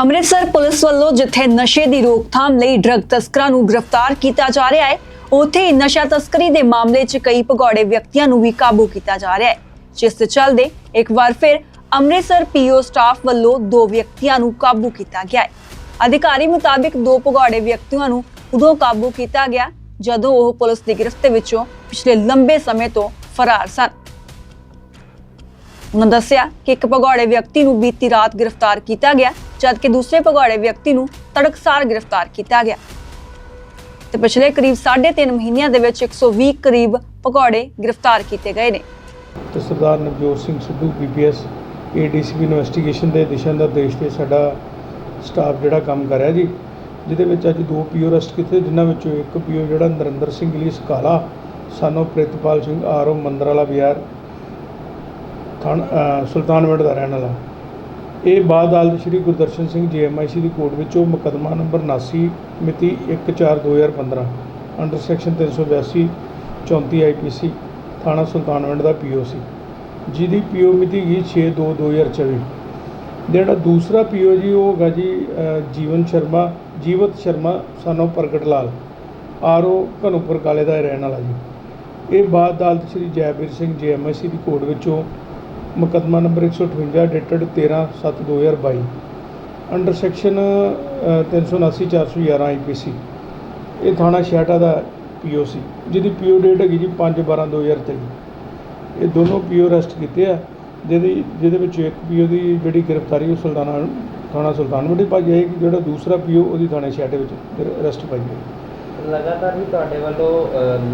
Amritsar police ਵੱਲੋਂ ਜਿੱਥੇ ਨਸ਼ੇ ਦੀ ਰੋਕਥਾਮ ਲਈ ਡਰੱਗ ਤਸਕਰਾਂ ਨੂੰ ਗ੍ਰਿਫਤਾਰ ਕੀਤਾ ਜਾ ਰਿਹਾ ਹੈ, ਉੱਥੇ ਹੀ ਨਸ਼ਾ ਤਸਕਰੀ ਦੇ ਮਾਮਲੇ 'ਚ ਕਈ ਭਗੌੜੇ ਵਿਅਕਤੀਆਂ ਨੂੰ ਵੀ ਕਾਬੂ ਕੀਤਾ ਜਾ ਰਿਹਾ ਹੈ। ਜਿਸ ਦੇ ਚੱਲਦੇ ਇੱਕ ਵਾਰ ਫਿਰ ਅੰਮ੍ਰਿਤਸਰ ਪੀਓ ਸਟਾਫ ਵੱਲੋਂ ਦੋ ਵਿਅਕਤੀਆਂ ਨੂੰ ਕਾਬੂ ਕੀਤਾ ਗਿਆ ਹੈ। ਅਧਿਕਾਰੀ ਮੁਤਾਬਿਕ ਦੋ ਭਗੌੜੇ ਵਿਅਕਤੀਆਂ ਨੂੰ ਉਦੋਂ ਕਾਬੂ ਕੀਤਾ ਗਿਆ ਜਦੋਂ ਉਹ ਪੁਲਿਸ ਦੀ ਗ੍ਰਿਫਤ ਵਿੱਚੋਂ ਪਿਛਲੇ ਲੰਬੇ ਸਮੇਂ ਤੋਂ ਫਰਾਰ ਸਨ। ਉਹਨਾਂ ਦੱਸਿਆ ਕਿ ਇੱਕ ਭਗੌੜੇ ਵਿਅਕਤੀ ਨੂੰ ਬੀਤੀ ਰਾਤ ਗ੍ਰਿਫਤਾਰ ਕੀਤਾ ਗਿਆ ਜਦਕਿ ਦੂਸਰੇ ਭਗੌੜੇ ਵਿਅਕਤੀ ਨੂੰ ਤੜਕਸਾਰ ਗ੍ਰਿਫਤਾਰ ਕੀਤਾ ਗਿਆ। ਤੇ ਪਿਛਲੇ ਕਰੀਬ 3.5 ਮਹੀਨਿਆਂ ਦੇ ਵਿੱਚ 120 ਕਰੀਬ ਭਗੌੜੇ ਗ੍ਰਿਫਤਾਰ ਕੀਤੇ ਗਏ ਨੇ। ਤੇ Sardar Navjot Singh Sidhu PPS ADCP investigation ਦੇ ਦਿਸ਼ਾ ਨਿਰਦੇਸ਼ ਤੇ ਸਾਡਾ ਸਟਾਫ ਜਿਹੜਾ ਕੰਮ ਕਰ ਰਿਹਾ ਜੀ, ਜਿਹਦੇ ਵਿੱਚ ਅੱਜ ਦੋ ਪੀਓ ਅਰੈਸਟ ਕੀਤੇ, ਜਿਨ੍ਹਾਂ ਵਿੱਚੋਂ ਇੱਕ ਪੀਓ ਜਿਹੜਾ ਨਰਿੰਦਰ ਸਿੰਘ ਲੀਸ ਕਾਲਾ ਸਾਨੂੰ ਪ੍ਰਿਤਪਾਲ ਸਿੰਘ ਆਰਓ ਮੰਦਰ ਵਾਲਾ ਥਾਣ ਸੁਲਤਾਨਵਿੰਡ ਦਾ ਰਹਿਣ ਵਾਲਾ। ਇਹ ਬਾਅਦ ਅਦਾਲਤ ਸ਼੍ਰੀ ਗੁਰਦਰਸ਼ਨ ਸਿੰਘ ਜੀਐਮਆਈਸੀ ਦੀ ਕੋਰਟ ਵਿੱਚ ਉਹ ਮੁਕੱਦਮਾ ਨੰਬਰ 79 ਮਿਤੀ 1/4/2015 ਅੰਡਰ ਸੈਕਸ਼ਨ 382 34 ਆਈਪੀਸੀ ਥਾਣਾ ਸੁਲਤਾਨਵੰਡ ਦਾ ਪੀਓ ਸੀ ਜਿਹਦੀ ਪੀਓ ਮਿਤੀ ਗਈ 6/2/2024 ਜਿਹੜਾ ਦੂਸਰਾ ਪੀਓ ਜੀ, ਉਹ ਹੈਗਾ ਜੀ ਜੀਵਨ ਸ਼ਰਮਾ, ਜੀਵਤ ਸ਼ਰਮਾ ਸਾਨੂੰ ਪ੍ਰਗਟ ਲਾਲ ਆਰਓ ਘਨੂਪੁਰ ਕਾਲੇ ਦਾ ਰਹਿਣ ਵਾਲਾ ਜੀ। ਇਹ ਬਾਅਦ ਅਦਾਲਤ ਸ਼੍ਰੀ ਜੈਵੀਰ ਸਿੰਘ ਜੀਐਮਐਸਸੀ ਦੀ ਕੋਰਟ ਵਿੱਚੋਂ ਮੁਕੱਦਮਾ number 158 dated 13/7/2022 under section 379 411 IPC ਇਹ ਥਾਣਾ ਛਿਆਟਾ ਦਾ ਪੀਓ ਸੀ, ਜਿਹਦੀ ਪੀਓ ਡੇਟ ਹੈਗੀ ਜੀ 5/12/2023 ਇਹ ਦੋਨੋਂ ਪੀਓ ਅਰੈਸਟ ਕੀਤੇ ਆ, ਜਿਹਦੀ, ਜਿਹਦੇ ਵਿੱਚ ਇੱਕ ਪੀਓ ਦੀ ਜਿਹੜੀ ਗ੍ਰਿਫਤਾਰੀ ਉਹ ਸੁਲਤਾਨਾ ਥਾਣਾ ਸੁਲਤਾਨਪੁਰ ਦੀ ਪਾਈ ਜਾਏਗੀ ਜਿਹੜਾ ਦੂਸਰਾ ਪੀਓ ਉਹਦੀ ਥਾਣੇ ਛਿਆਟੇ ਵਿੱਚ ਅਰੈਸਟ ਪਾਈ ਜਾਏਗੀ ਲਗਾਤਾਰ ਹੀ ਤੁਹਾਡੇ ਵੱਲੋਂ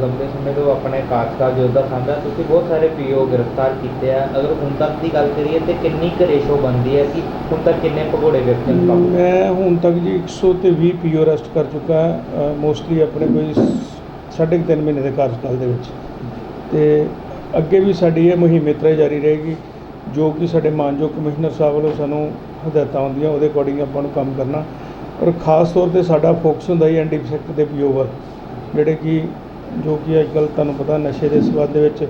ਲੰਬੇ ਸਮੇਂ ਤੋਂ ਆਪਣੇ ਕਾਰਜਕਾਲ ਯੋਧਾ ਸਾਂਝਾ ਤੁਸੀਂ ਬਹੁਤ ਸਾਰੇ ਪੀਓ ਗ੍ਰਿਫਤਾਰ ਕੀਤੇ ਆ। ਅਗਰ ਹੁਣ ਤੱਕ ਦੀ ਗੱਲ ਕਰੀਏ ਤੇ ਕਿੰਨੀ ਕੁ ਰੇਸ਼ੋ ਬਣਦੀ ਹੈ ਕਿ ਹੁਣ ਤੱਕ ਕਿੰਨੇ ਭਗੋੜੇ ਵਿਅਕਤੀਆਂ ਨੂੰ ਕਾਬੂ ਮੈਂ ਹੁਣ ਤੱਕ ਜੀ 100 ਤੇ 20 ਪੀਓ ਅਰੈਸਟ ਕਰ ਚੁੱਕਾ ਮੋਸਟਲੀ ਆਪਣੇ ਕੋਈ ਸਾਢੇ ਕੁ ਤਿੰਨ ਮਹੀਨੇ ਦੇ ਕਾਰਜਕਾਲ ਦੇ ਵਿੱਚ। ਤੇ ਅੱਗੇ ਵੀ ਸਾਡੀ ਇਹ ਮੁਹਿੰਮ ਇਸ ਤਰ੍ਹਾਂ ਹੀ ਜਾਰੀ ਰਹੇਗੀ, ਜੋ ਕਿ ਸਾਡੇ ਮਾਨਯੋਗ ਕਮਿਸ਼ਨਰ ਸਾਹਿਬ ਵੱਲੋਂ ਸਾਨੂੰ ਹਦਾਇਤਾਂ ਆਉਂਦੀਆਂ, ਉਹਦੇ ਅਕੋਰਡਿੰਗ ਆਪਾਂ ਨੂੰ ਕੰਮ ਕਰਨਾ। ਔਰ ਖਾਸ ਤੌਰ ਤੇ ਸਾਡਾ ਫੋਕਸ ਹੁੰਦਾ ਹੀ ਐਂਟੀ ਸੈਕਟਰ ਦੇ ਪੀਓ ਵੱਲ ਜਿਹੜੇ ਕਿ ਜੋ ਕਿ ਅੱਜ ਕੱਲ੍ਹ ਤੁਹਾਨੂੰ ਪਤਾ ਨਸ਼ੇ ਦੇ ਸਬੰਧ ਦੇ ਵਿੱਚ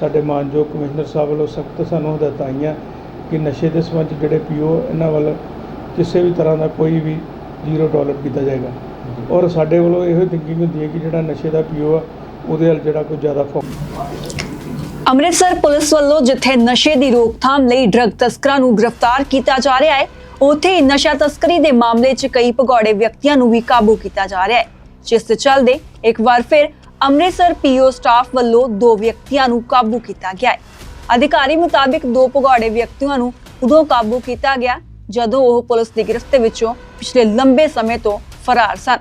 ਸਾਡੇ ਮਾਨਯੋਗ ਕਮਿਸ਼ਨਰ ਸਾਹਿਬ ਵੱਲੋਂ ਸਖਤ ਸਾਨੂੰ ਹਦਾਇਤਾਂ ਆਈਆਂ ਕਿ ਨਸ਼ੇ ਦੇ ਸਬੰਧ 'ਚ ਜਿਹੜੇ ਪੀਓ ਇਹਨਾਂ ਵੱਲ ਕਿਸੇ ਵੀ ਤਰ੍ਹਾਂ ਦਾ ਕੋਈ ਵੀ ਜ਼ੀਰੋ ਡਾਲਰ ਕੀਤਾ ਜਾਏਗਾ। ਔਰ ਸਾਡੇ ਵੱਲੋਂ ਇਹੋ ਥਿੰਕਿੰਗ ਹੁੰਦੀ ਹੈ ਕਿ ਜਿਹੜਾ ਨਸ਼ੇ ਦਾ ਪੀਓ ਆ ਉਹਦੇ ਵੱਲ ਜਿਹੜਾ ਕੋਈ ਜ਼ਿਆਦਾ ਫੋਕਸ ਅੰਮ੍ਰਿਤਸਰ ਪੁਲਿਸ ਵੱਲੋਂ ਜਿੱਥੇ ਨਸ਼ੇ ਦੀ ਰੋਕਥਾਮ ਲਈ ਡਰੱਗ ਤਸਕਰਾਂ ਨੂੰ ਗ੍ਰਿਫਤਾਰ ਕੀਤਾ ਜਾ ਰਿਹਾ ਹੈ ਉੱਥੇ ਨਸ਼ਾ ਤਸਕਰੀ ਦੇ ਮਾਮਲੇ 'ਚ ਕਈ ਭਗੌੜੇ ਵਿਅਕਤੀਆਂ ਨੂੰ ਵੀ ਕਾਬੂ ਕੀਤਾ ਜਾ ਰਿਹਾ ਹੈ। ਜਿਸ ਦੇ ਚੱਲਦੇ ਇੱਕ ਵਾਰ ਫਿਰ ਅੰਮ੍ਰਿਤਸਰ ਪੀਓ ਸਟਾਫ ਵੱਲੋਂ ਦੋ ਵਿਅਕਤੀਆਂ ਨੂੰ ਕਾਬੂ ਕੀਤਾ ਗਿਆ ਹੈ। ਅਧਿਕਾਰੀ ਮੁਤਾਬਿਕ ਦੋ ਭਗੌੜੇ ਵਿਅਕਤੀਆਂ ਨੂੰ ਉਦੋਂ ਕਾਬੂ ਕੀਤਾ ਗਿਆ ਜਦੋਂ ਉਹ ਪੁਲਿਸ ਦੀ ਗ੍ਰਿਫਤ ਦੇ ਵਿੱਚੋਂ ਪਿਛਲੇ ਲੰਬੇ ਸਮੇਂ ਤੋਂ ਫਰਾਰ ਸਨ।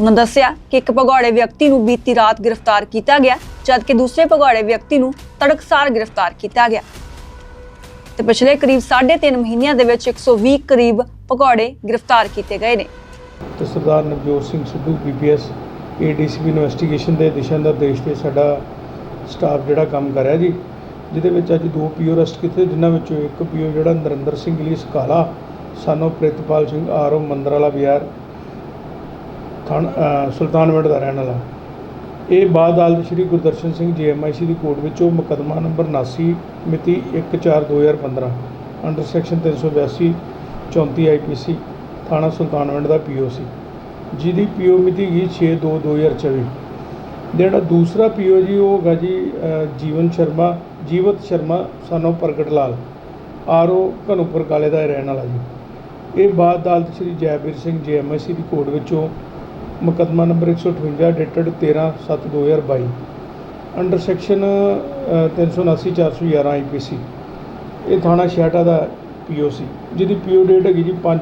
ਉਹਨਾਂ ਦੱਸਿਆ ਕਿ ਇੱਕ ਭਗੌੜੇ ਵਿਅਕਤੀ ਨੂੰ ਬੀਤੀ ਰਾਤ ਗ੍ਰਿਫਤਾਰ ਕੀਤਾ ਗਿਆ, ਜਦਕਿ ਦੂਸਰੇ ਭਗੌੜੇ ਵਿਅਕਤੀ ਨੂੰ ਤੜਕਸਾਰ ਗ੍ਰਿਫਤਾਰ ਕੀਤਾ ਗਿਆ। ਤੇ ਪਿਛਲੇ ਕਰੀਬ 3.5 ਮਹੀਨਿਆਂ ਦੇ ਵਿੱਚ 120 ਕਰੀਬ ਪਕੌੜੇ ਗ੍ਰਿਫਤਾਰ ਕੀਤੇ ਗਏ ਨੇ। ਤੇ Sardar Navjot Singh Sidhu PPS ADCP investigation ਦੇ ਦਿਸ਼ਾ ਨਿਰਦੇਸ਼ ਤੇ ਸਾਡਾ ਸਟਾਫ ਜਿਹੜਾ ਕੰਮ ਕਰ ਰਿਹਾ ਜੀ ਜਿਹਦੇ ਵਿੱਚ ਅੱਜ ਦੋ ਪੀਓ ਅਰੈਸਟ ਕੀਤੇ ਜਿਨ੍ਹਾਂ ਵਿੱਚੋਂ ਇੱਕ ਪੀਓ ਜਿਹੜਾ ਨਰਿੰਦਰ ਸਿੰਘ ਲੀਸ ਕਾਲਾ ਸਾਨੂੰ ਪ੍ਰਿਤਪਾਲ ਸਿੰਘ ਆਰਓ ਮੰਦਰ ਵਾਲਾ ਬਿਹਾਰ ਥਾਣ ਅ, ਸੁਲਤਾਨਵਿੰਡ ਦਾ ਰਹਿਣ ਵਾਲਾ। ਇਹ ਬਾਅਦ ਅਦਾਲਤ ਸ਼੍ਰੀ ਗੁਰਦਰਸ਼ਨ ਸਿੰਘ ਜੀਐਮਆਈਸੀ ਦੀ ਕੋਰਟ ਵਿੱਚੋਂ ਮੁਕੱਦਮਾ ਨੰਬਰ 79 ਮਿਤੀ 1/4/2015 ਅੰਡਰ ਸੈਕਸ਼ਨ 382 34 ਆਈਪੀਸੀ ਥਾਣਾ ਸੁਲਤਾਨਵੰਡ ਦਾ ਪੀਓ ਸੀ। ਜਿਹਦੀ ਪੀਓ ਮਿਤੀ ਗਈ 6/2/2024 ਜਿਹੜਾ ਦੂਸਰਾ ਪੀਓ ਜੀ ਉਹ ਹੈਗਾ ਜੀ ਜੀਵਨ ਸ਼ਰਮਾ, ਜੀਵਤ ਸ਼ਰਮਾ, ਸਾਨੂੰ ਪ੍ਰਗਟ ਲਾਲ ਆਰਓ ਘਨੂਪੁਰ ਕਾਲੇ ਦਾ ਰਹਿਣ ਵਾਲਾ ਜੀ। ਇਹ ਬਾਅਦ ਅਦਾਲਤ ਸ਼੍ਰੀ ਜੈਬੀਰ ਸਿੰਘ ਜੀਐਮਐਸਸੀ ਦੀ ਕੋਰਟ ਵਿੱਚੋਂ ਮੁਕੱਦਮਾ number 158 dated 13/7/2022 under section 379 411 IPC ਇਹ ਥਾਣਾ ਛਿਆਟਾ ਦਾ ਪੀਓ ਸੀ ਜਿਹਦੀ ਪੀਓ ਡੇਟ ਹੈਗੀ ਜੀ 5